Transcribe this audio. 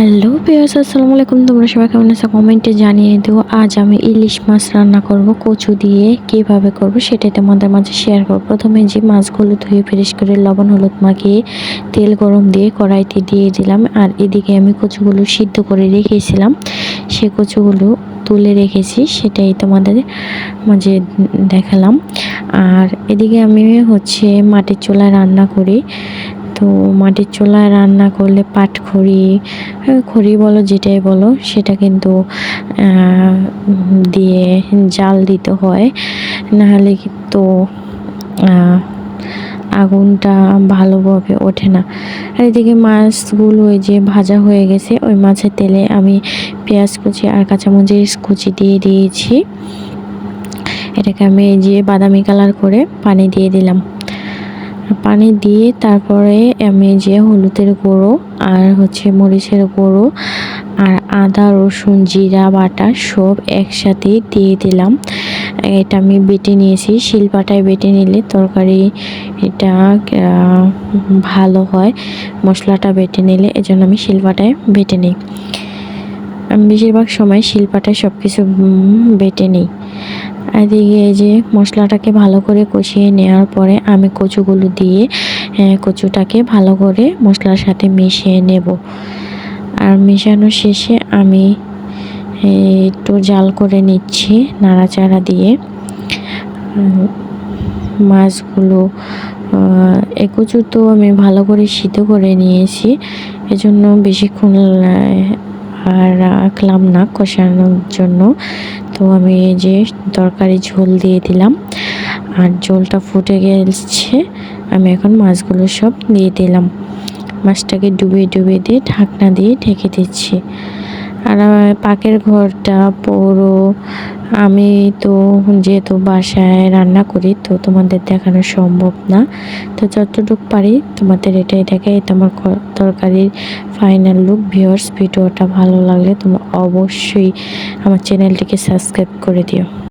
Hello পিয়াস আসসালামু আলাইকুম। তোমরা সবাই কেমন আছো? কমেন্টে জানিয়ে দিও, আজ আমি ইলিশ মাছ রান্না করব, কচু দিয়ে কীভাবে করব সেটাই তোমাদের মাঝে শেয়ার করব। প্রথমে যে মাছগুলো ধুয়ে ফ্রেশ করে লবণ, হলুদ মাখিয়ে তেল গরম দিয়ে কড়াইতে দিয়ে দিলাম, আর এদিকে আমি কচুগুলো সিদ্ধ করে রেখেছিলাম। সে কচুগুলো তুলে রেখেছি, সেটাই তোমাদের মাঝে দেখালাম। আর এদিকে আমি হচ্ছে মাটির চুলায় রান্না করি। তো মাটির চুলায় রান্না করলে পাট খড়ি বলো যেটাই বলো সেটা কিন্তু দিয়ে জাল দিতে হয়। নাহলে আহ, আগুনটা ভালোভাবে ওঠে না। আর এদিকে মাছগুলো ওই যে ভাজা হয়ে গেছে ওই মাছের তেলে আমি পেঁয়াজ কুচি আর কাঁচামরিচ কুচি দিয়ে দিয়েছি। এটাকে আমি যে বাদামি কালার করে পানি দিয়ে দিলাম। পানি দিয়ে তারপরে আমি যে হলুদের গুঁড়ো আর হচ্ছে মরিচের গুঁড়ো আর আদা, রসুন, জিরা, বাটা সব একসাথে দিয়ে দিলাম। এটা আমি বেটে নিয়েছি। শিলপাটায় বেটে নিলে তরকারি এটা ভালো হয়। মশলাটা বেটে নিলে এজন্য আমি শিলপাটায় বেটে নিই। আমি বেশিরভাগ সময় শিলপাটায় সব কিছু বেটে নিই। এদিকে এই যে মশলাটাকে ভালো করে কষিয়ে নেওয়ার পরে আমি কচুগুলো দিয়ে কচুটাকে ভালো করে মশলার সাথে মিশিয়ে নেব। আর মেশানো শেষে আমি একটু জাল করে নিচ্ছি নাড়াচাড়া দিয়ে। মাছগুলো এই তো আমি ভালো করে সিদ্ধ করে নিয়েছি, এজন্য বেশিক্ষণ আর রাখলাম না কষানোর জন্য। তো আমি এই যে তরকারি ঝোল দিয়ে দিলাম। আর ঝোলটা ফুটে গেছে, আমি এখন মাছগুলো সব দিয়ে দিলাম। মাছটাকে ডুবিয়ে ডুবিয়ে দিয়ে ঢাকনা দিয়ে ঢেকে দিচ্ছি। আর আমার পাকের ঘরটা পুরো আমি তো যেহেতু বাসায় রান্না করি, তো তোমাদের দেখানো সম্ভব না। তো যতটুকু পারি তোমাদের এটাই দেখাই। তোমার তরকারির ফাইনাল লুক ভিওর্স ভিডিওটা ভালো লাগলে তোমরা অবশ্যই আমার চ্যানেলটিকে সাবস্ক্রাইব করে দিও।